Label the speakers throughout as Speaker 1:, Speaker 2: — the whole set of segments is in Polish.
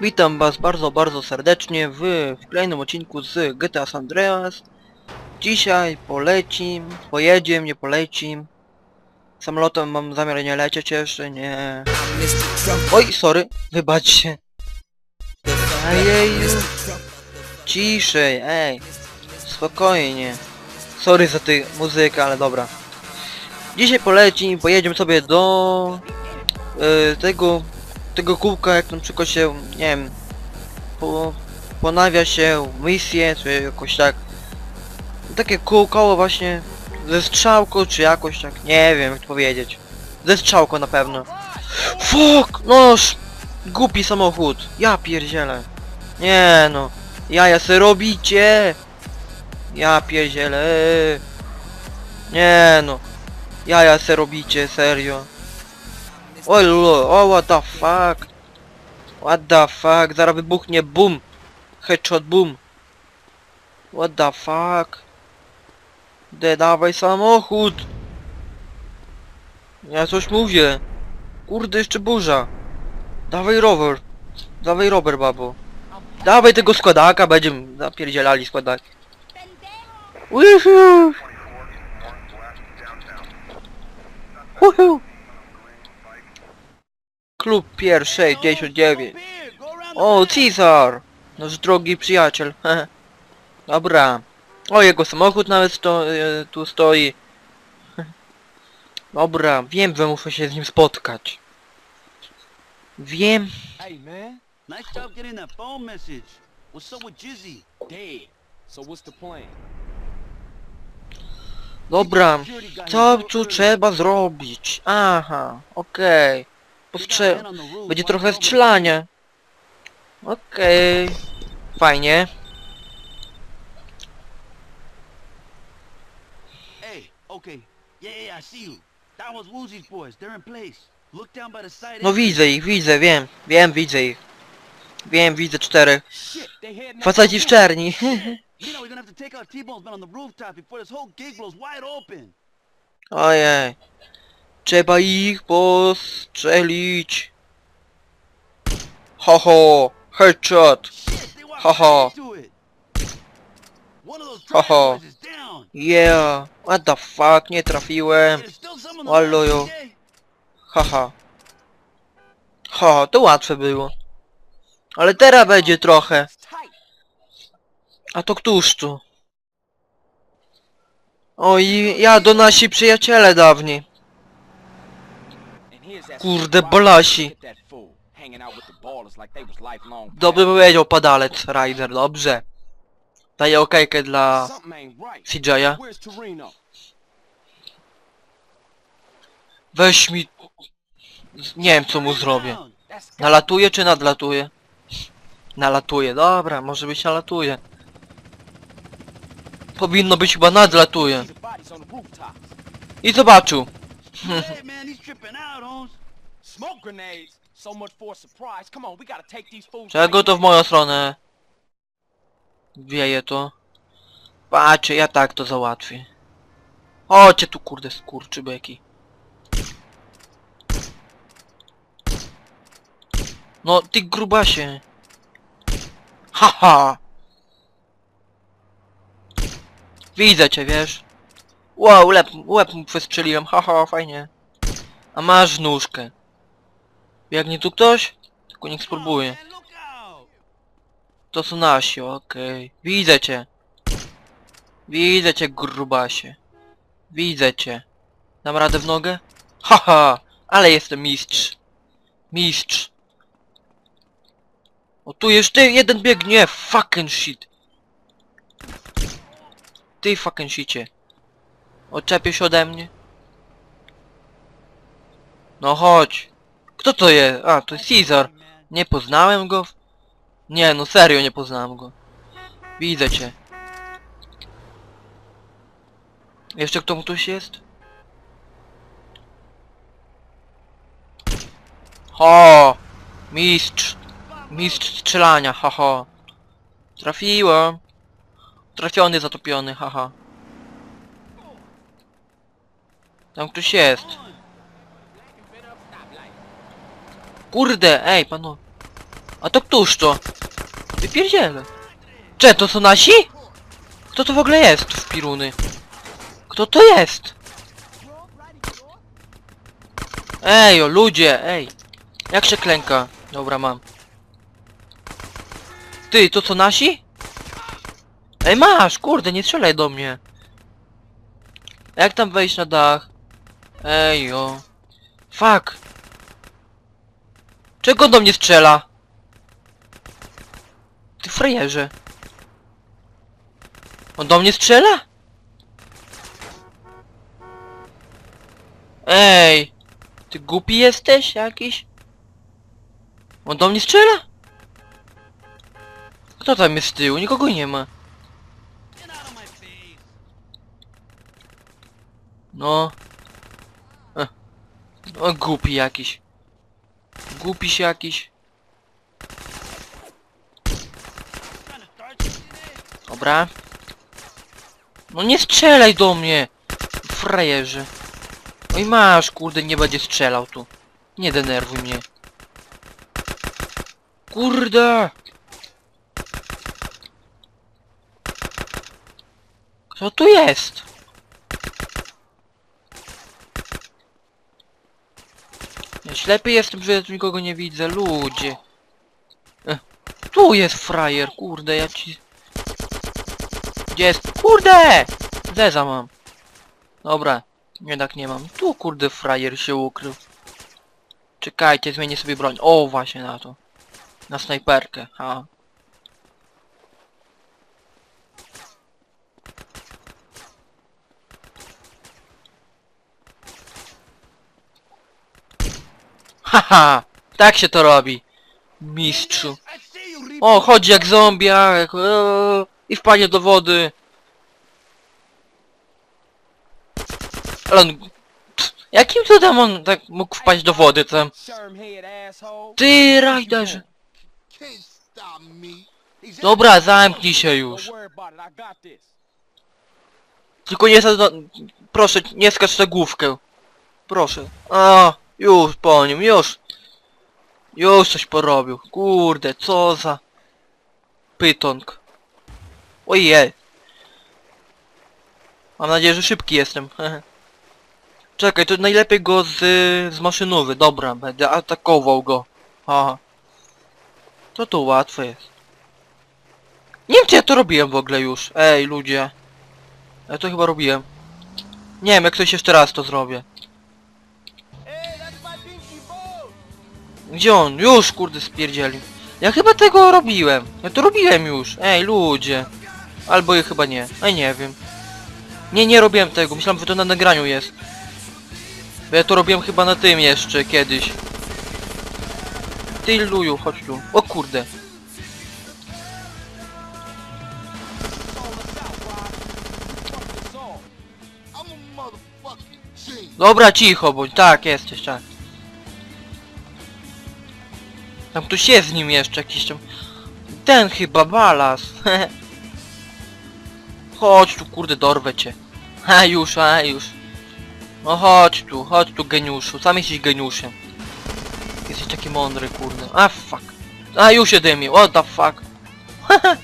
Speaker 1: Witam was bardzo, bardzo serdecznie w, w kolejnym odcinku z GTA San Andreas. Dzisiaj polecim, pojedziemy, nie polecim. Samolotem mam zamiar nie lecieć jeszcze, nie... Oj, sorry, wybaczcie. Ejej, ciszej, ej. Spokojnie. Sorry za tę muzykę, ale dobra. Dzisiaj polecim, pojedziemy sobie do... y, tego tego kółka, jak na przykład się, nie wiem, po, ponawia się misję, czy jakoś tak. Takie kół, koło właśnie ze strzałką, czy jakoś tak, nie wiem jak to powiedzieć. Ze strzałką na pewno. Fuck! Noż! Głupi samochód. Ja pierdzielę. Nie no. Jaja se robicie! Ja pierdzielę. Nie no. Jaja se robicie, serio. Oj lulo, o what the fuck. What the fuck, zaraz wybuchnie, boom. Headshot, boom. What the fuck. De, dawaj samochód. Ja coś mówię. Kurde, jeszcze burza. Dawaj rower. Dawaj rower, babo. Dawaj tego składaka, będziemy zapierdzielali składak. Woohoo! Woohoo! Klub pierwszy 69. O, Cezar! Nasz drogi przyjaciel. Dobra. O, jego samochód nawet sto, e, tu stoi. Dobra, wiem, że muszę się z nim spotkać. Wiem.
Speaker 2: Hey man,
Speaker 3: Nice job getting that phone message. What's up with Jizzy?
Speaker 2: dead. So what's the plan?
Speaker 1: Dobra. Co tu trzeba zrobić? Aha, okej. Będzie trochę strzelania. Okej. Fajnie.
Speaker 3: Okay. Side.
Speaker 1: No widzę ich, widzę, wiem. Wiem, widzę ich. Wiem, widzę
Speaker 2: out
Speaker 1: Faceci w czerni. Ojej. Trzeba ich postrzelić. Ho ho. Headshot.
Speaker 3: Trash boys is down.
Speaker 1: Yeah. What the fuck, nie trafiłem.
Speaker 3: There's still some on the
Speaker 1: Wallo,
Speaker 3: left,
Speaker 1: yo.
Speaker 3: TJ.
Speaker 1: Haha. Ha, to łatwe było. Ale teraz będzie trochę. A to któż tu? Oj, ja do nasi przyjaciele dawniej.
Speaker 2: Was lifelong
Speaker 1: Dobrze powiedział padalec, Ryder, dobrze. Daję okejkę dla. CJ'a. Weź mi... Nie wiem co mu zrobię. Nalatuje czy nadlatuje? Nalatuje, dobra, może być nalatuje. Powinno być chyba nadlatuje. I zobaczył.
Speaker 2: Smoke grenades. So much for surprise. Come on, we gotta take these fools.
Speaker 1: Czego to w moją stronę? Wieje to. Patrzcie, ja tak to załatwię. Chodźcie tu kurde skurczybeki. No ty grubasie. Haha. Widzę cię, wiesz. Wow, łeb, łeb mu wystrzeliłem, haha, fajnie. A masz nóżkę. Biegnie tu ktoś? Tylko niech spróbuje. To są nasi, okej. Widzę cię. Widzę cię, grubasie. Widzę cię. Dam radę w nogę? Haha! Ale jestem mistrz. Mistrz. O tu jeszcze jeden biegnie. Fucking shit. Ty fucking shicie. Odczepię się ode mnie. No chodź. Kto to jest? A, to jest Caesar. Nie poznałem go? Nie, no serio nie poznałem go. Widzę cię. Jeszcze kto tuś jest? Ho! Mistrz! Mistrz strzelania, haha. Trafiłem. Trafiony, zatopiony, haha. Tam ktoś jest. Kurde, ej, panu. A to któż to? Wypierdzielę. Cze, to są nasi? Kto to w ogóle jest w piruny? Kto to jest? Ej, o ludzie, ej. Jak się klęka? Dobra, mam. Ty, to co nasi? Ej, masz, kurde, nie strzelaj do mnie. Jak tam wejść na dach? Ej, o. Fuck. Czego do mnie strzela? Ty frajerze. On do mnie strzela? Ej! Ty głupi jesteś jakiś? On do mnie strzela? Kto tam jest z tyłu? Nikogo nie ma. No. O, głupi jakiś. Jakiś.
Speaker 3: Start some shit?
Speaker 1: Dobra. No nie strzelaj do mnie! Frajerze. Oj masz, kurde, nie będzie strzelał tu. Nie denerwuj mnie. Kurde! Kto tu jest? Ślepy jestem, że ja tu nikogo nie widzę, ludzie. Tu jest frajer, kurde, ja ci... Gdzie jest? Kurde! Zeza mam. Dobra, jednak nie mam. Tu kurde frajer się ukrył. Czekajcie, zmienię sobie broń. O, właśnie na to. Na snajperkę, ha. Haha! Tak się to robi. Mistrzu. O, chodzi jak zombie, a, jak, i wpadnie do wody. Ale on... Jakim cudem on tak mógł wpaść do wody tam? Ty.
Speaker 3: He's
Speaker 1: Dobra, zamknij się już. Tylko nie. Proszę, nie skacz na główkę. Proszę. Już po nim, już. Już coś porobił. Kurde, co za... Pytonk. Ojej. Mam nadzieję, że szybki jestem. Czekaj, to najlepiej go z, z maszynowy. Dobra, będę atakował go. Aha. To to łatwe jest. Nie wiem, czy ja to robiłem w ogóle już. Ej, ludzie. Ja to chyba robiłem. Nie wiem, jak coś jeszcze raz to zrobię. Gdzie on? Już, kurde, spierdzielił. Ja chyba tego robiłem. Ja to robiłem już. Ej, ludzie. Albo i chyba nie. Ej, nie wiem. Nie, nie robiłem tego. Myślałem, że to na nagraniu jest. Bo ja to robiłem chyba na tym jeszcze kiedyś. Ty luju, chodź tu. O kurde. Dobra, cicho bądź. Tak, jesteś, tak. Tam ktoś jest z nim jeszcze jakiś tam... Ten chyba, balas. chodź tu, kurde, dorwę cię. A już, a już. No chodź tu, chodź tu, geniuszu. Sam jesteś geniuszem. Jesteś taki mądry, kurde. A fuck. A już się dymie, what the fuck.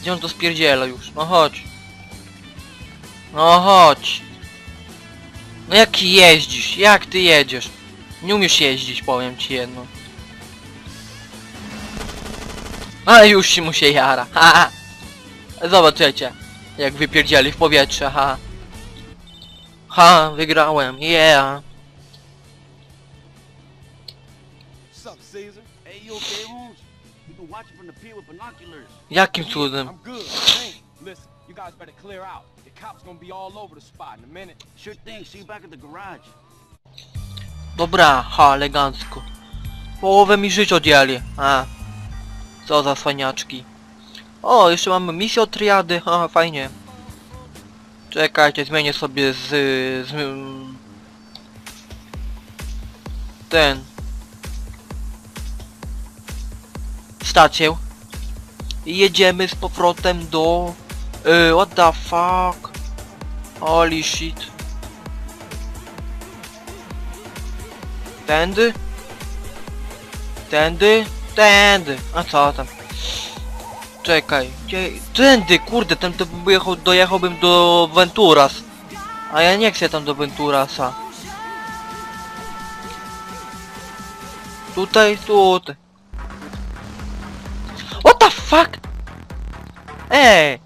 Speaker 1: Gdzie on to spierdziela już? No chodź. No chodź. No jak jeździsz? Jak ty jedziesz? Nie umiesz jeździć, powiem ci jedno. A już się mu się jara. Ha. Zobaczycie. Jak wypierdzieli w powietrze, ha. Ha, wygrałem, yeah. Jakim cudem?
Speaker 2: I'm good. Thanks. Listen, you guys better clear out. The cops gonna be all over the spot in a minute.
Speaker 3: Sure thing. See you back at the garage.
Speaker 1: Dobra, ha, elegancko. Połowę mi żyć odjęli. A. Co za faniaczki. O, jeszcze mamy misję od triady. Ha, fajnie. Czekajcie, zmienię sobie z... z ten... Stację. I jedziemy z powrotem do... Y, what the fuck? Holy shit. Tędy? Tędy? Tędy. A co tam? Czekaj. Gdzie... Tędy, kurde, ten to bym jechał, dojechałbym do Venturas. A ja nie chcę tam do Venturasa. Tutaj, tutaj. What the fuck? Ej!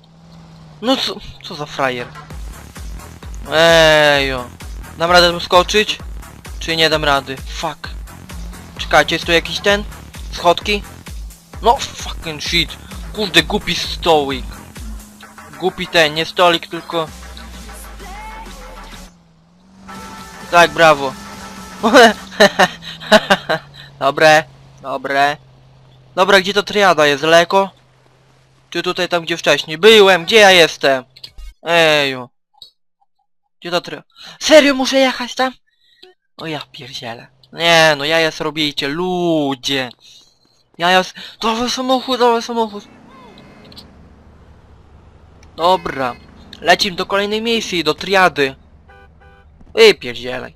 Speaker 1: No co, co za frajer? Ejo. Dam radę skoczyć? Czy nie dam rady? Fuck. Czekajcie, jest tu jakiś ten? Schodki? No fucking shit. Kurde, głupi stolik. Głupi ten, nie stolik, tylko... Tak, brawo. Dobre, dobre. Dobra, gdzie to triada jest? Daleko? Czy tutaj tam gdzie wcześniej? Byłem, gdzie ja jestem? Eju. Gdzie to triada? Serio muszę jechać tam? O ja pierdzielę. Nie no, jaja zrobijcie, ludzie. Jaja... s- Dawaj samochód, dawaj samochód. Dobra. Lecim do kolejnej misji, do triady. Ej, pierdzielaj.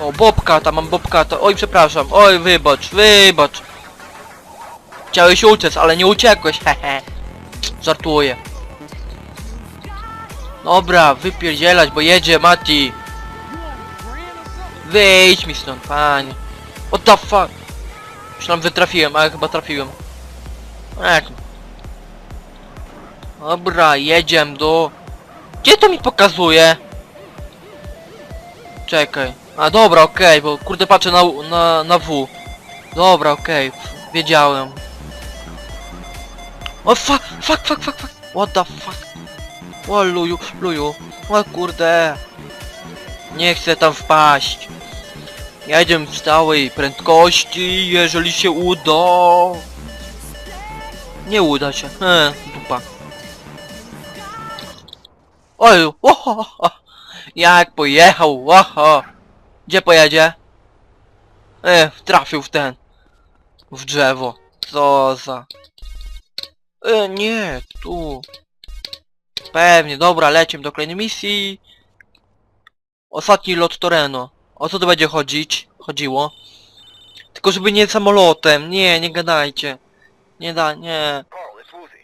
Speaker 1: O, Bobkata, mam Bobkata. Oj, przepraszam. Oj, wybacz, wybacz. Chciałeś uciec, ale nie uciekłeś, hehe. Żartuję. Dobra, wypierdzielać, bo jedzie Mati. Wyjdź mi stąd, panie. What the fuck? Myślałem, że trafiłem, ale chyba trafiłem. Jak? Dobra, jedziemy do... Gdzie to mi pokazuje? Czekaj. A dobra, okej, bo kurde patrzę na, na, na W. Dobra, okej, wiedziałem. O fuck, fuck, fuck, fuck, fuck. What the fuck? O luju, luju. O kurde. Nie chcę tam wpaść. Jedziemy w stałej prędkości, jeżeli się uda. Nie uda się. E, dupa. Oj, oho, jak pojechał, oho. Gdzie pojedzie? E, trafił w ten. W drzewo. Co za... E, nie, tu. Pewnie, dobra, lecimy do kolejnej misji. Ostatni lot Toreno. O co tu będzie chodzić? Chodziło. Tylko żeby nie samolotem. Nie, nie gadajcie. Nie da, nie.
Speaker 4: Woozy.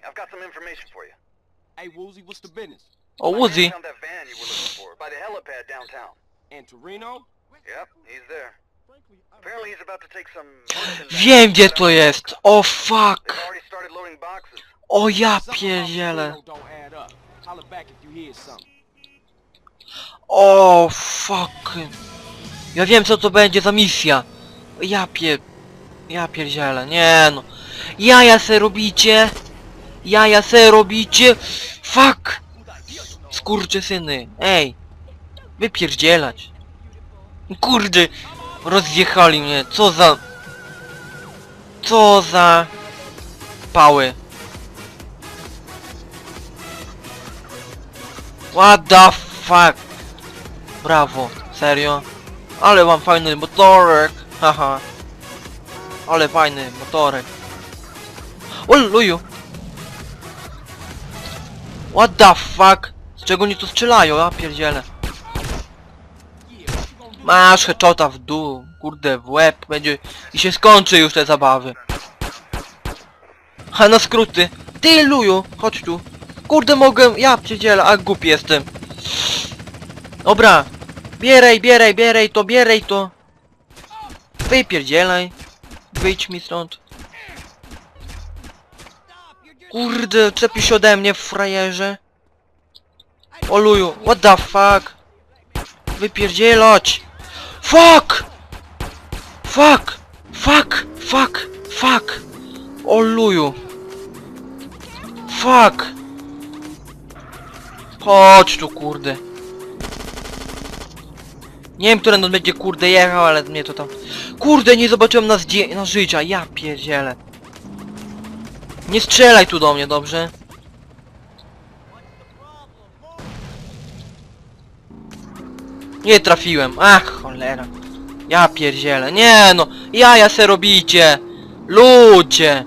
Speaker 2: Hey, Woozy, what's the business?
Speaker 1: O.
Speaker 2: And Torino?
Speaker 4: Yep, he's there. Apparently he's about to take some merchandise
Speaker 1: Wiem gdzie to jest. O fuck.
Speaker 4: Loading boxes.
Speaker 1: O ja pierdzielę. O fuck. Ja wiem co to będzie za misja. Ja pier... Ja pierdzielę, nie no. Jaja se robicie. Jaja se robicie. Fuck. Skurcze syny. Ej. Wypierdzielać. Kurde. Rozjechali mnie. Co za... Co za... Pały. What the fuck? Brawo, serio? Ale mam fajny motorek, haha. Ale fajny motorek. O luju! What the fuck? Z czego oni tu strzelają? Ja pierdzielę. Masz heczota w dół, kurde w łeb, będzie... I się skończy już te zabawy. Ha, na skróty. Ty luju, chodź tu. Kurde mogę, ja pierdzielę, a głupi jestem. Dobra. Bieraj, bieraj, bieraj to, bieraj to. Wypierdzielaj. Wyjdź mi stąd. Kurde, czepisz się ode mnie, frajerze. Oluju, what the fuck? Wypierdzielać. Fuck! Fuck! Fuck! Fuck! Fuck! Oluju. Fuck! Chodź tu, kurde. Nie wiem, który on będzie kurde jechał, ale mnie to tam... Kurde, nie zobaczyłem na, zdję... na życia, ja pierdzielę. Nie strzelaj tu do mnie, dobrze? Nie trafiłem, ach cholera. Ja pierdzielę, nie no, jaja se robicie. Ludzie.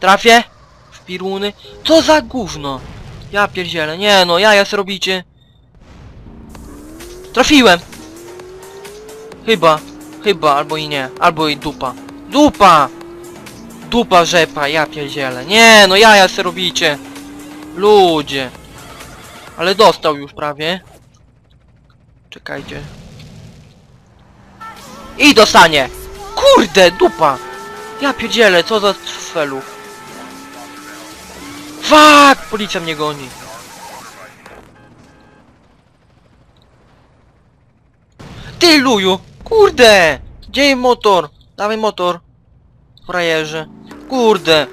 Speaker 1: Trafię? Piruny? Co za gówno? Ja pierdzielę, nie no, jaja robicie. Trafiłem! Chyba, chyba, albo i nie, albo i dupa. Dupa! Dupa rzepa, ja pierdzielę. Nie no, jaja robicie. Ludzie. Ale dostał już prawie. Czekajcie. I dostanie! Kurde, dupa! Ja pierdzielę, co za felu. Fuck! Policja mnie goni. Ty luju! Kurde! Gdzie motor? Dawaj motor. Frajerze. Kurde!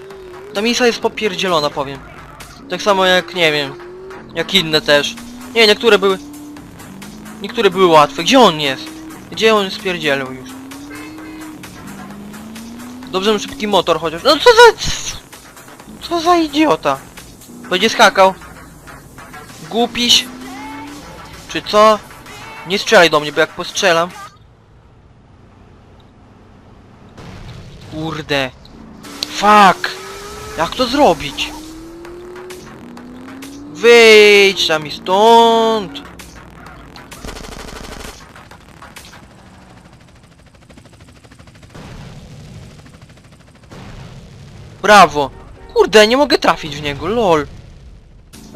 Speaker 1: Ta misja jest popierdzielona, powiem. Tak samo jak, nie wiem, jak inne też. Nie, niektóre były... Niektóre były łatwe. Gdzie on jest? Gdzie on spierdzielał już? Dobrze, że szybki motor chociaż. No co za... Co za idiota? Będzie skakał. Głupiś. Czy co? Nie strzelaj do mnie, bo jak postrzelam... Kurde. Fuck! Jak to zrobić? Wyjdź tam mi stąd! Brawo! Kurde, nie mogę trafić w niego, lol!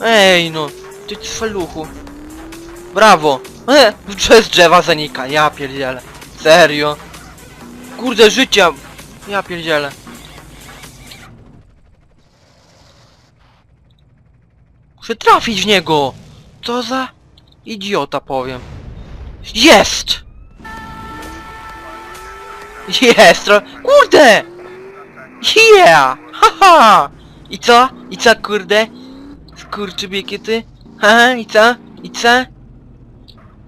Speaker 1: Ej no, ty cfeluchu. Brawo! E, przez drzewa zanika, ja pierdzielę. Serio? Kurde, życia! Ja pierdzielę. Muszę trafić w niego! Co za idiota powiem. Jest! Jest! Kurde! Yeah! Haha! I co? I co kurde? Skurczybieki ty? Haha, i co? I co?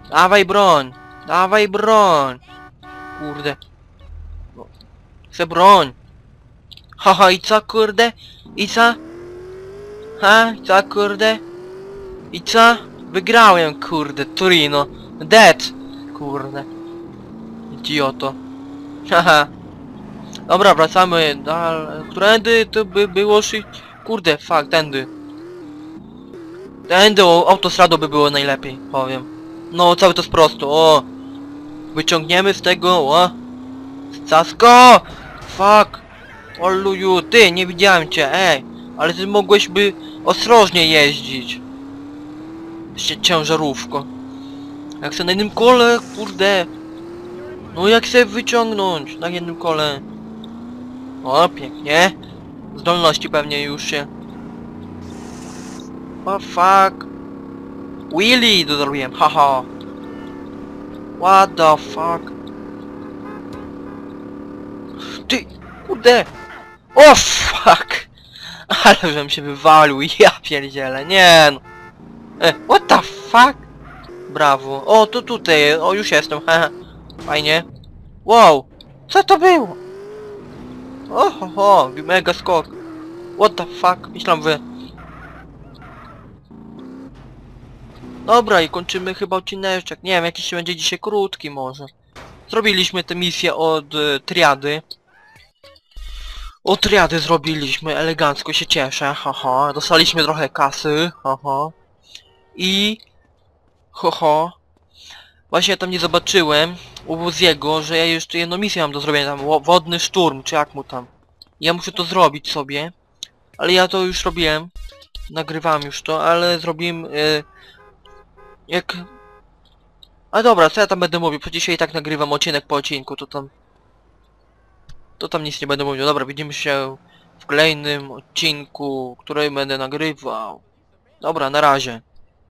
Speaker 1: Dawaj broń! Dawaj broń! Kurde. No, Chcę broń! Haha, i co kurde? I co? Ha? I co kurde? I co? Wygrałem kurde, Torino. Dead! Kurde. Idioto. Haha. Dobra, wracamy dalej. Którędy to by było szyć? Kurde, fuck, tędy. Tędy, o, autostradą by było najlepiej, powiem. No, cały to jest prosto, o. Wyciągniemy z tego, o. Casko! Fuck! Oluju, ty, nie widziałem cię, ej. Ale ty mogłeś by ostrożnie jeździć. Cie- Ciężarówko. Jak chcę na jednym kole, kurde. No jak chcę wyciągnąć na jednym kole. O, pięknie. Zdolności pewnie już się. O fuck. Willy to zrobiłem, haha. What the fuck? Ty, kurde. O fuck. Ale żem się wywalił, ja pierdzielę, nie no. E, what the fuck? Brawo. O, tu tutaj, o już jestem, haha. Fajnie. Wow, co to było? O, ho, ho, mega skok. What the fuck? Myślałem wy. Dobra i kończymy chyba odcineczek. Nie wiem, jakiś będzie dzisiaj krótki może. Zrobiliśmy tę misję od y, triady. Od triady zrobiliśmy, elegancko się cieszę, haha. Dostaliśmy trochę kasy, haha. I... Ho, Właśnie tam nie zobaczyłem u Wuziego, że ja jeszcze jedną misję mam do zrobienia tam, wo- wodny szturm, czy jak mu tam. Ja muszę to zrobić sobie, ale ja to już robiłem, nagrywam już to, ale zrobiłem, y, jak... A dobra, co ja tam będę mówił, przecież ja i tak nagrywam odcinek po odcinku, to tam... To tam nic nie będę mówił, dobra, widzimy się w kolejnym odcinku, który będę nagrywał. Dobra, na razie.